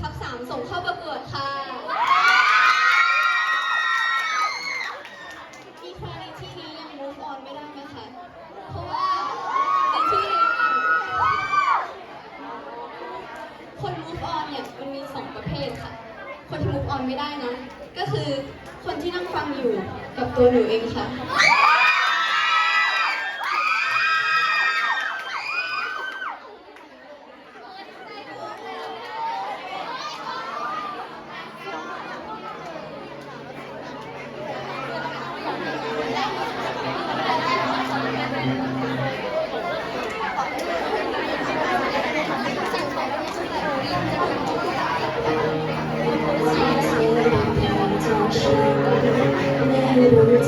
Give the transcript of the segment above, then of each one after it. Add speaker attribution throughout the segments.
Speaker 1: ทับสามส่ง
Speaker 2: เข้าประกวดค่ะ มีใครในที่นี้ยังมูฟออนไม่ได้ไหมคะ เพราะว่าในที่นี้คนมูฟออนเนี่ยมันมีสองประเภทค่ะ คนที่มูฟออนไม่ได้นะ ก็คือคนที่นั่งฟังอยู่กับตัวหนูเองค่ะ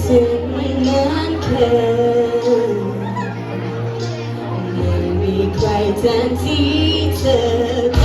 Speaker 2: ถึงไม่นานแค่ไม่มีใครแทนที่เธอ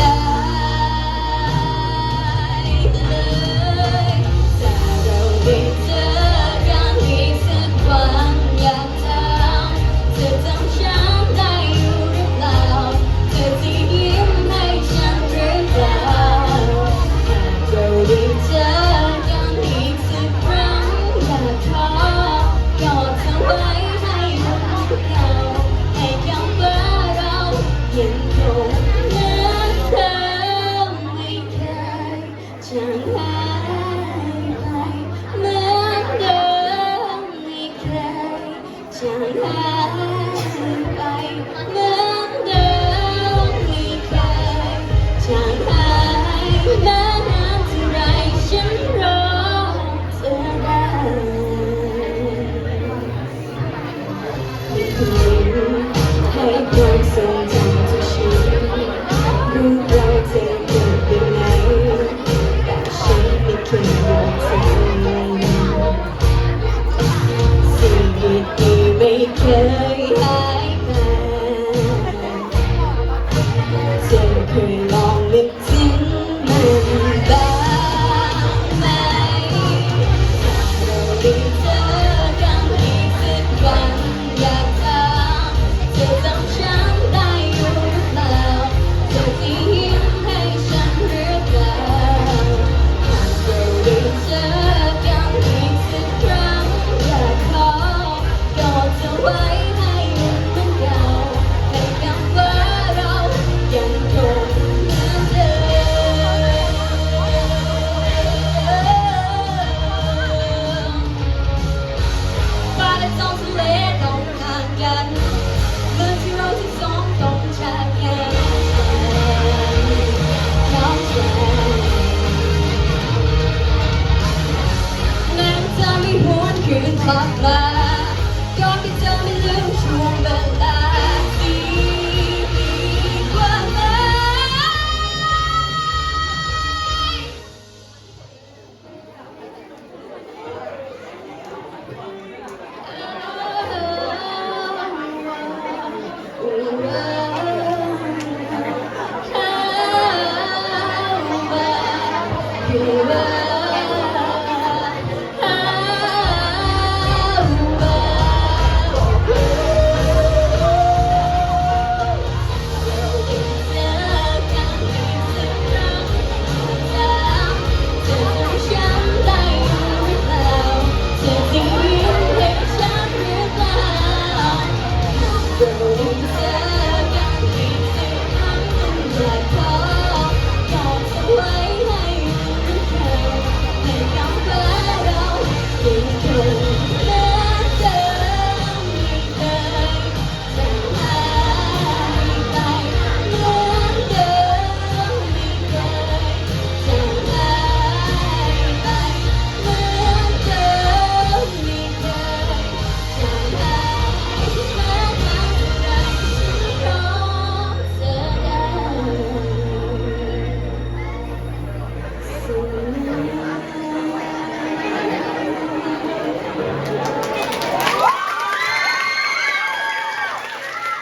Speaker 2: ยังคงเธอไม่เคยจางหายไปเมือเดิไม่เคยจางหายไปเหมือนเดิม Yeah.